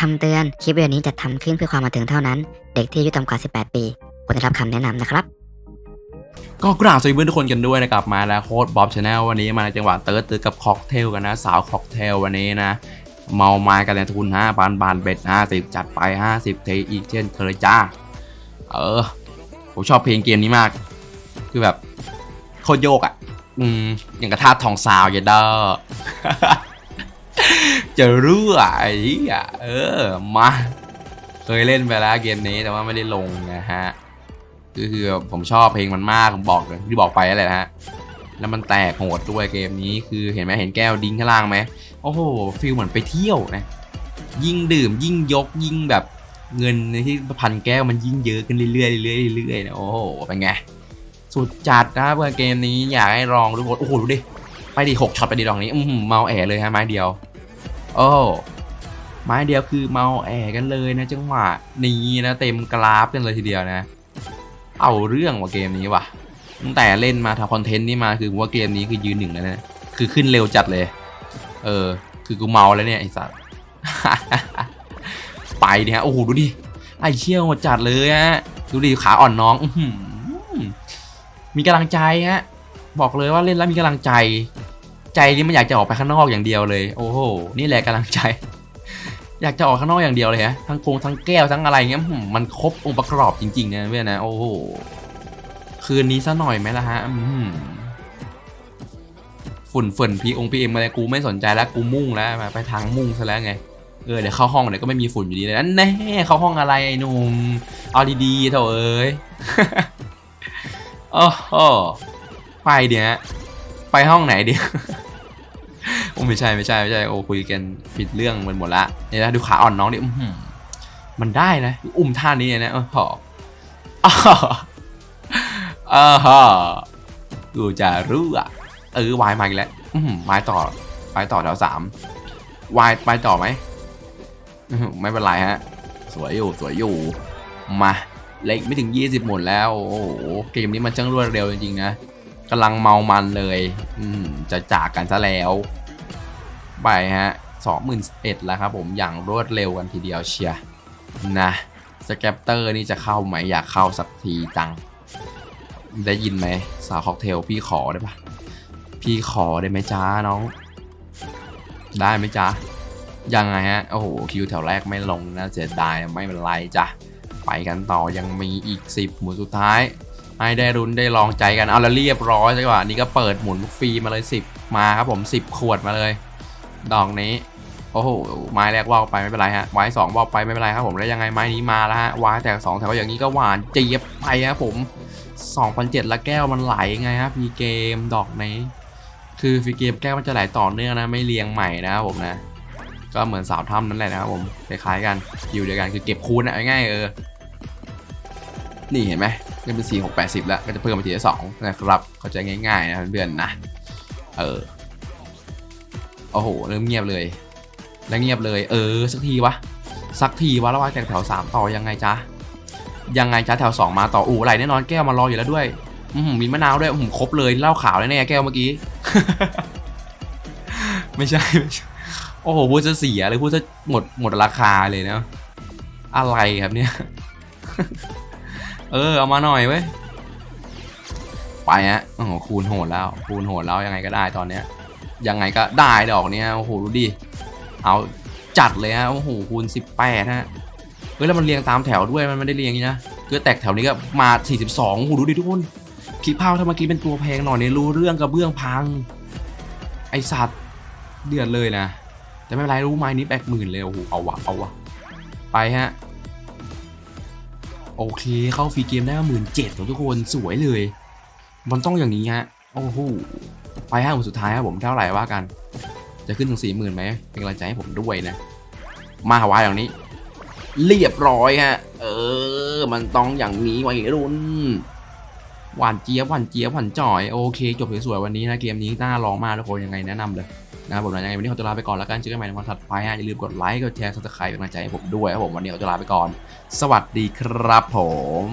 คำเตือน คลิปวิดีโอนี้จะทำขึ้นเพื่อความบันเทิงเท่านั้น เด็กที่อายุต่ำกว่า 18 ปีควรได้รับคำแนะนำนะครับ ก็กราบสวัสดีเพื่อนทุกคนกันด้วยนะครับมาแล้วโค้ดบ๊อบชาแนลวันนี้มาในจังหวะเติร์ดตือกับค็อกเทลกันนะ สาวค็อกเทลวันนี้นะ เมาไม้กันในทุน5พันบาทเบ็ด50 จัดไป 50 เทอีกเช่นเคยจ้า เออ ผมชอบเพลงเกมนี้มาก คือแบบโคตรโยกอะ อืมอย่างกระทาทองสาวอย่าเด้อ จะรู้อะไอ้เหี้ยเออ มา เคยเล่นไปแล้วเกมนี้แต่ว่าไม่ได้ลงนะฮะคือคือผมชอบเพลงมันมากผมบอกเลยที่บอกไปนั่นแหละนะฮะแล้วมันแตกโหดด้วยเกมนี้คือเห็นไหมเห็นแก้วดิ้งข้างล่างไหมโอ้โหฟีลเหมือนไปเที่ยวนะยิ่งดื่มยิ่งยกยิ่งแบบเงินในที่พันแก้วมันยิ่งเยอะขึ้นเรื่อยๆเรื่อยๆเรื่อยๆนะโอ้โหเป็นไงสุดจัดนะเพื่อนเกมนี้อยากให้ลองทุกคนโอ้โหดูดิไปดิหกช็อตไปดิดอกนี้อืมเมาแอเลยฮะไม้เดียว โอ้ไม้เดียวคือเมาแอกันเลยนะจังหวะนี้นะเต็มกราฟกันเลยทีเดียวนะ เอาเรื่องว่ะเกมนี้ว่ะตั้งแต่เล่นมาทำคอนเทนต์นี่มาคือผมว่าเกมนี้คือยืนหนึ่งแล้วนะคือขึ้นเร็วจัดเลย เออ คือกูเมาแล้วเนี่ยไอ้สัสไปดิฮะโอ้โหดูดิไอเชี่ยวจัดเลยฮะดูดิขาอ่อนน้องอมีกำลังใจฮะบอกเลยว่าเล่นแล้วมีกำลังใจ ใจนี่มันอยากจะออกไปข้างนอกอย่างเดียวเลย โอ้โห นี่แหละกำลังใจ อยากจะออกข้างนอกอย่างเดียวเลยฮะ ทั้งกงทั้งแก้วทั้งอะไรเงี้ย มันครบองค์ประกอบจริงๆนะเพื่อนนะ โอ้โห คืนนี้ซะหน่อยไหมล่ะฮะฝุ่นฝุ่นพีองพีเอ็มอะไรกูไม่สนใจแล้วกูมุ่งแล้วไปทางมุ่งซะแล้วไง เออเดี๋ยวเข้าห้องเดี๋ยวก็ไม่มีฝุ่นอยู่ดีเลยนั่นแน่เข้าห้องอะไรไอ้หนุ่ม เอาดีๆเถอะเอ้ยโอ้โหไปเดี๋ยวไปห้องไหนเดี๋ยว โอ้ไม่ใช่ไม่ใช่ไม่ใช่โอ้คุยกันผิดเรื่องมันหมดละเนี่ยนะดูขาอ่อนน้องดิมันได้นะ อุ้มท่านี้นะโอ้โหอ้าวอ้าวกูจะรู้อะเออวายมาอีกแล้วอื้อหือไม้ต่อไม้ต่อแถวสามวายไปต่อไหมไม่เป็นไรฮะ สวยอยู่สวยอยู่มาเล็กไม่ถึง 20 หมดแล้ว โอ้โห เกมนี้มันช่างรวดเร็วจริงๆนะกำลังเมามันเลย อืมจะจากกันซะแล้ว ไปฮะ21,000แล้วครับผมอย่างรวดเร็วกันทีเดียวเชียร์นะสแกปเตอร์นี่จะเข้าไหมอยากเข้าสักทีจัง ได้ยินไหมสาวค็อกเทลพี่ขอได้ปะพี่ขอได้ไหมจ้าน้อง ได้ไหมจ้ายังไงฮะ โอ้โห คิวแถวแรกไม่ลงนะเสียดายไม่เป็นไรจ้ะ ไปกันต่อยังมีอีก 10 หมุนสุดท้าย ให้ได้รุนได้ลองใจกันเอาแล้วเรียบร้อยจังหวะนี้ก็เปิดหมุนฟรีมาเลย 10 มาครับผม 10 ขวดมาเลย ดอกนี้ โอ้โห ไม้แรกว่าวไปไม่เป็นไรฮะ ไม้สองว่าวไปไม่เป็นไรครับผม แล้วยังไงไม้นี้มาแล้วฮะวายแตกสองแถวอย่างนี้ก็หวานเจี๊ยบไปครับผม2,007ละแก้วมันไหลไงครับพีเกมดอกนี้ คือฟีเกมแก้วมันจะไหลต่อเนื่องนะ ไม่เรียงใหม่นะครับผมนะ ก็เหมือนสาวถ้ำนั่นแหละนะครับผม คล้ายๆกันอยู่เดียวกันคือเก็บคูณอะง่ายๆเออ นี่เห็นไหมนี่เป็นสี่หกแปดสิบล้ว ก็จะเพิ่มไปทีละสองนะครับ เข้าใจง่ายๆนะเพื่อนๆนะ เออ อ้โหเริ่มเงียบเลยแล้วเงียบเลย เออ สักทีวะ สักทีวะแล้วว่าจากแถวสามต่อยังไงจ๊ะ ยังไงจ๊ะแถวสองมาต่ออู้ไหลแน่นอนแก้วมารออยู่แล้วด้วยมีมะนาวด้วยอืมครบเลยเหล้าขาวแน่ๆแก้วเมื่อกี้ ไม่ใช่ไม่ใช่โอ้โหพูดจะเสียเลยพูดจะหมดหมดราคาเลยนะ อะไรครับเนี่ย เออเอามาหน่อยเว้ย ไปฮะโอ้โหคูณโหดแล้ว คูณโหดแล้วยังไงก็ได้ตอนเนี้ย ยังไงก็ได้ดอกเนี้ยโอ้โหดูดิเอาจัดเลยฮะโอ้โหคูณ18ฮะเฮ้ยแล้วมันเรียงตามแถวด้วยมันไม่ได้เรียงนี้นะคือแตกแถวนี้ก็มา 42โอ้โหดูดิทุกคนคิดภาพถ้าเมื่อกี้เป็นตัวแพงหน่อยเนี่ยรู้เรื่องกระเบื้องพัง ไอสัตว์เดือดเลยนะแต่ไม่เป็นไรรู้ไม้นี้แบกหมื่นเลยโอ้โหเอาวะเอาวะไปฮะโอเคเข้าฟรีเกมได้หมื่นเจ็ดทุกคนสวยเลย มันต้องอย่างนี้ฮะโอ้โห ไปฮะหมุนสุดท้ายครับผมเท่าไหร่ว่ากัน จะขึ้นถึงสี่หมื่นไหมเป็นกำลังใจให้ผมด้วยนะ มาหวาอย่างนี้ เรียบร้อยฮะ เออ มันต้องอย่างนี้วัยรุ่นหวานเจี๊ยบหวานเจี๊ยบหวานจ่อยโอเค จบสวยๆวันนี้นะเกมนี้น่าลองมากทุกคนยังไงแนะนำเลยนะครับผมนะยังไงวันนี้ขอตัวลาไปก่อนแล้วกันเจอกันใหม่ในวันถัดไปฮะอย่าลืมกดไลค์กดแชร์ซับสไครป์เป็นกำลังใจให้ผมด้วยครับผมวันนี้ขอตัวลาไปก่อน สวัสดีครับผม